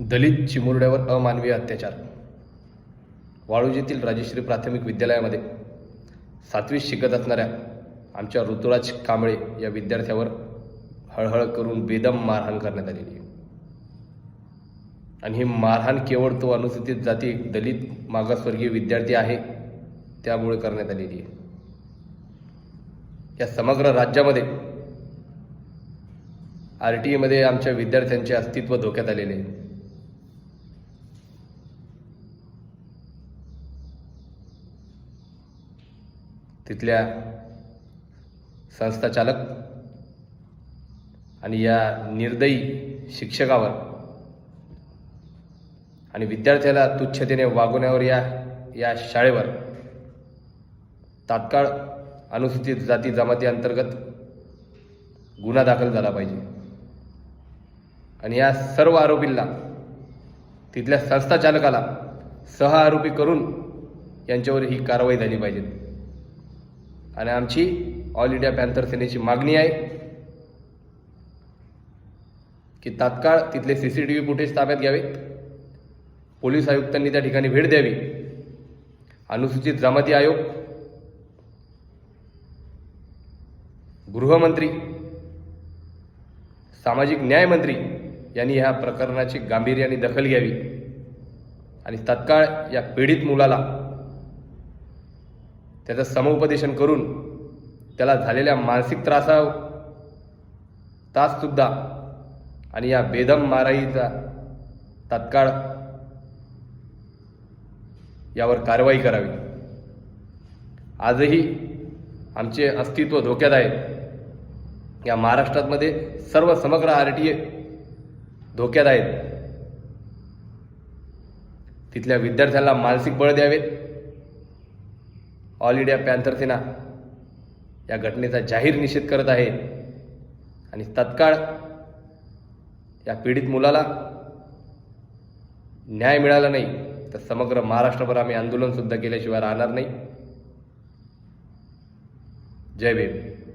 दलित चिमुरड्यावर अमानवीय अत्याचार. वाळूजीतील राजश्री प्राथमिक विद्यालयामध्ये सातवीत शिकत असणाऱ्या आमच्या ऋतुराज कांबळे या विद्यार्थ्यावर हळहळ करून बेदम मारहाण करण्यात आलेली आहे. आणि ही मारहाण केवळ तो अनुसूचित जाती दलित मागासवर्गीय विद्यार्थी आहे त्यामुळे करण्यात आलेली आहे. या समग्र राज्यामध्ये आर टी ईमध्ये आमच्या विद्यार्थ्यांचे अस्तित्व धोक्यात आलेले आहे. तिथल्या संस्थाचालक आणि या निर्दयी शिक्षकावर आणि विद्यार्थ्याला तुच्छतेने वागवण्यावर या या शाळेवर तात्काळ अनुसूचित जाती जमाती अंतर्गत गुन्हा दाखल झाला पाहिजे. आणि या सर्व आरोपींना तिथल्या संस्था चालकाला सह आरोपी करून यांच्यावर ही कारवाई झाली पाहिजे. आणि आमची ऑल इंडिया पॅन्थर सेनेची मागणी आहे की तात्काळ तिथले C C T V footage ताब्यात घ्यावेत पोलीस आयुक्तांनी त्या ठिकाणी भेट द्यावी. अनुसूचित जमाती आयोग गृहमंत्री सामाजिक न्यायमंत्री यांनी ह्या प्रकरणाची गांभीर्याने दखल घ्यावी. आणि तत्काळ या पीडित मुलाला त्याचं समुपदेशन करून त्याला झालेल्या मानसिक त्रासा ताससुद्धा आणि या बेदम माराईचा तात्काळ यावर कारवाई करावी. आजही आमचे अस्तित्व धोक्यात आहे. या महाराष्ट्रातमध्ये सर्व समग्र आर टी ए धोक्यात आहेत. तिथल्या विद्यार्थ्यांना मानसिक बळ द्यावेत. ऑल इंडिया पॅन्थर सेना या घटनेचा जाहीर निषेध करत आहे. आणि तत्काळ या पीडित मुलाला न्याय मिळाला नाही तर समग्र महाराष्ट्रभर आम्ही आंदोलन सुद्धा केल्याशिवाय राहणार नाही. जय भीम.